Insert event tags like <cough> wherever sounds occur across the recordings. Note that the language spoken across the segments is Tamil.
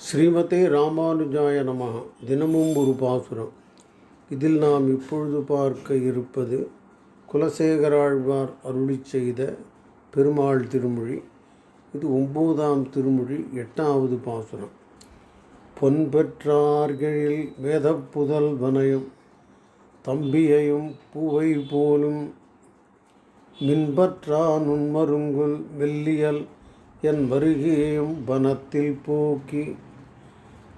ஸ்ரீமதே ராமானுஜாய நமः தினமும் ஒரு பாசுரம். இதில் நாம் இப்பொழுது பார்க்க இருப்பது குலசேகராழ்வார் அருளிச் செய்த பெருமாள் திருமொழி. இது ஒம்போதாம் திருமொழி எட்டாவது பாசுரம். பொன்பெற்றார்களில் வேதப் புதல்வனையும் தம்பியையும் பூவை போலும் மின்பற்றா நுண்மருங்குல் மெல்லியல் என் வருகையையும் வனத்தில் போக்கி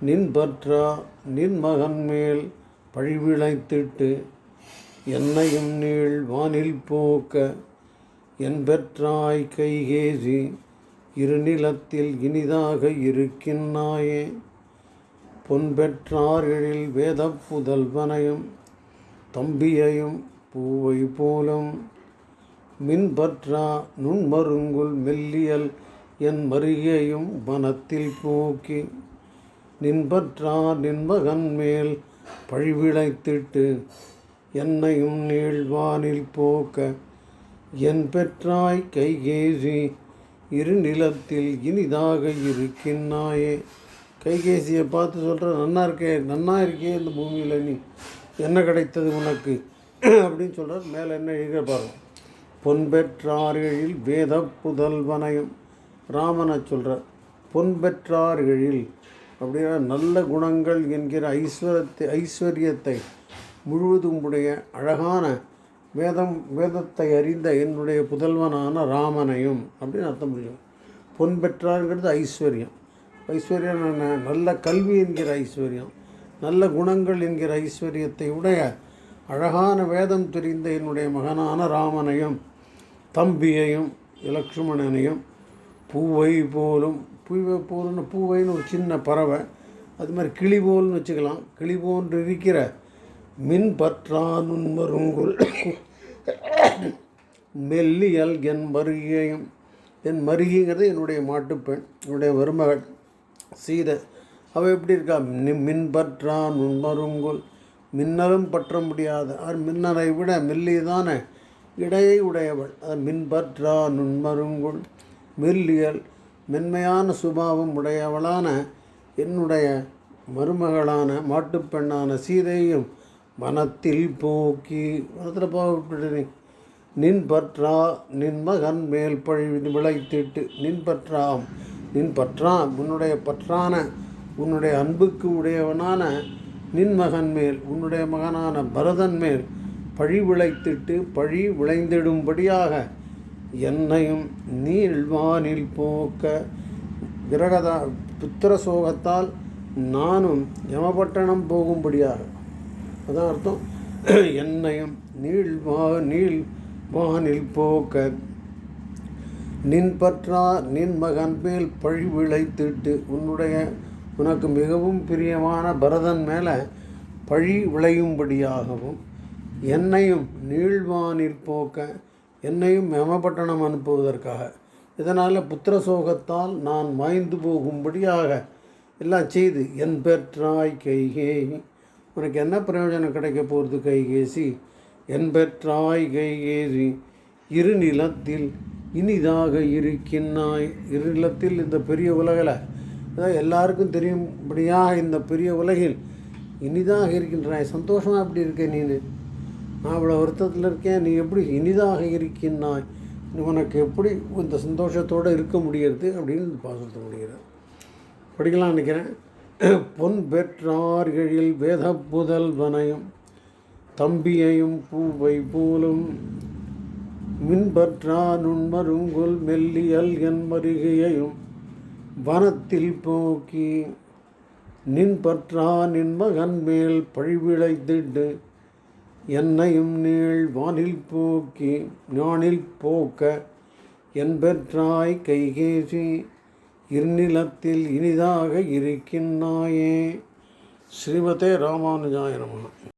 நின்பற்றா நின் மகன் மேல் பழிவிளைத்திட்டு என்னையும் நீள் வானில் போக்க என் பெற்றாய் கைகேசி இருநிலத்தில் இனிதாக இருக்கின்னாயே. பொன் பெற்றார்களில் வேதப் புதல்வனையும் தம்பியையும் பூவை போலும். மின்பற்றா நுண்மருங்குல் மெல்லியல் என் மருகையும் வனத்தில் போக்கி நின்பற்றார் நின்பகன் மேல் பழிவிளைத்திட்டு என்னையும் நீழ்வானில் போக்க என் பெற்றாய் கைகேசி இரு நிலத்தில் இனிதாக இருக்கின்றாயே கைகேசியை பார்த்து சொல்கிற நன்னா இருக்கே நன்னா இருக்கே இந்த பூமியில் நீ. என்ன கிடைத்தது உனக்கு? <clears throat> அப்படின்னு சொல்கிறார் மேலே என்ன எழுத பாருங்க. பொன்பெற்றார்களில் வேத புதல்வனையும் ராமனை சொல்கிறார் பொன்பெற்றார்களில் அப்படின்னா நல்ல குணங்கள் என்கிற ஐஸ்வரத்தை ஐஸ்வர்யத்தை முழுவதும் உடைய அழகான வேதம் வேதத்தை அறிந்த என்னுடைய புதல்வனான ராமனையும் அப்படின்னு அர்த்தம் முடியும் பொன் பெற்றார்கிறது ஐஸ்வர்யம். ஐஸ்வர்யம் என்ன? நல்ல கல்வி என்கிற ஐஸ்வர்யம். நல்ல குணங்கள் என்கிற ஐஸ்வர்யத்தை உடைய அழகான வேதம் தெரிந்த என்னுடைய மகனான ராமனையும் தம்பியையும் லக்ஷ்மணனையும் பூவை போலும் பூவை போலும்னு பூவைன்னு ஒரு சின்ன பறவை. அது மாதிரி கிளி போல்னு வச்சுக்கலாம். கிளி போன்று இருக்கிற மின் பற்றா நுண்மருங்குல் மெல்லியல் என் மருகையும். என் மருகிங்கிறது என்னுடைய மாட்டுப்பெண் என்னுடைய வருமகள் சீதை. அவள் எப்படி இருக்கா? மின் பற்றா நுண்மருங்குல் மின்னலும் பற்ற முடியாத. அவர் மின்னலை விட மெல்லியதான இடையை உடையவள் அது மின்பற்றா நுண்மருங்குள் மெல்லியல் மென்மையான சுபாவம் உடையவளான என்னுடைய மருமகளான மாட்டுப்பெண்ணான சீதையும் மனத்தில் போக்கி மனத்தில் போக நின் பற்றா நின் மகன் மேல் பழி விளைத்திட்டு நின் பற்றாம் நின் பற்றான் உன்னுடைய பற்றான உன்னுடைய அன்புக்கு உடையவனான நின் மகன் மேல் உன்னுடைய மகனான பரதன் மேல் பழி விளைத்திட்டு பழி விளைந்திடும்படியாக என்னையும் நீழ்வானில் போக்க விரகதா புத்திர சோகத்தால் நானும் யமபட்டணம் போகும்படியாக. அதான் அர்த்தம். <clears throat> என்னையும் நீழ்வா நீள் வானில் போக்க நின் பற்றா நின் மகன் மேல் பழி விளைத்திட்டு உன்னுடைய உனக்கு மிகவும் பிரியமான பரதன் மேலே பழி விளையும்படியாகவும் என்னையும் நீழ்வானில் போக்க என்னையும் எமபட்டணம் அனுப்புவதற்காக. இதனால் புத்திர சோகத்தால் நான் மாய்ந்து போகும்படியாக எல்லாம் செய்து என் பெற்றாய் கைகே உனக்கு என்ன பிரயோஜனம் கிடைக்க போகிறது கைகேசி என் பெற்றாய் கைகேசி இரு நிலத்தில் இனிதாக இருக்கின்றாய் இரு நிலத்தில் இந்த பெரிய உலகில் ஏதோ எல்லாருக்கும் தெரியும்படியாக இந்த பெரிய உலகில் இனிதாக இருக்கின்றாய். சந்தோஷமாக எப்படி இருக்க நீனு? நான் இவ்வளோ வருத்தத்தில் இருக்கேன். நீ எப்படி இனிதாக இருக்கின்றாய்? உனக்கு எப்படி இந்த சந்தோஷத்தோடு இருக்க முடியறது அப்படின்னு இந்த பாசத்தை படிக்கலாம் நினைக்கிறேன். பொன் பெற்றார்களில் வேத புதல்வனையும் தம்பியையும் பூவை போலும் மின்பற்றா நுண்மருங்குல் மெல்லியல் என் மருகையையும் வனத்தில் போக்கி நின்பற்றா நின் மகன் மேல் என்னையும் நீள் வானில் போக்கி ஞானில் போக்க என்பற்றாய் கைகேசி இருநிலத்தில் இனிதாக இருக்கின்றாயே ஸ்ரீமதே ராமானுஜாய நமः